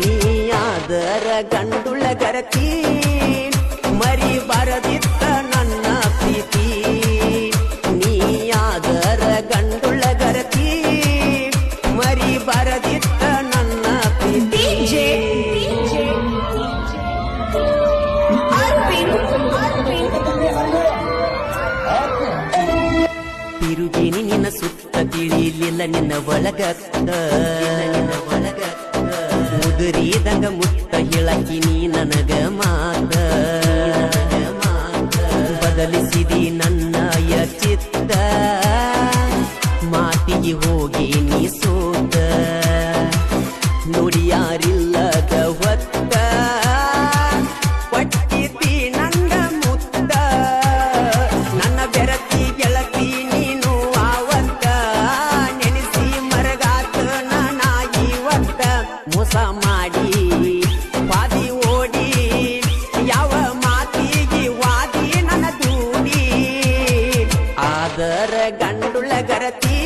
ನೀಯಾದರ ಗಂಡುಳ ಗರತಿ ಮರಿ ತಿರುಗಿನಿ ನಿನ್ನ ಸುತ್ತ ತಿಳಿಲಿಲ್ಲ ನಿನ್ನ ಒಳಗ ನಿನ್ನ ಒಳಗ ಮುದುರಿದಂಗ ಮುತ್ತ ಹೇಳಕಿ ನೀ ನನಗ ಮಾತ. ಮೋಸ ಮಾಡಿ ವಾದಿ ಓಡಿ ಯಾವ ಮಾತಿಗೆ ವಾದಿ ನನ್ನ ದೂಡಿ. ಆದರ ಗಂಡುಳ ಗರತಿ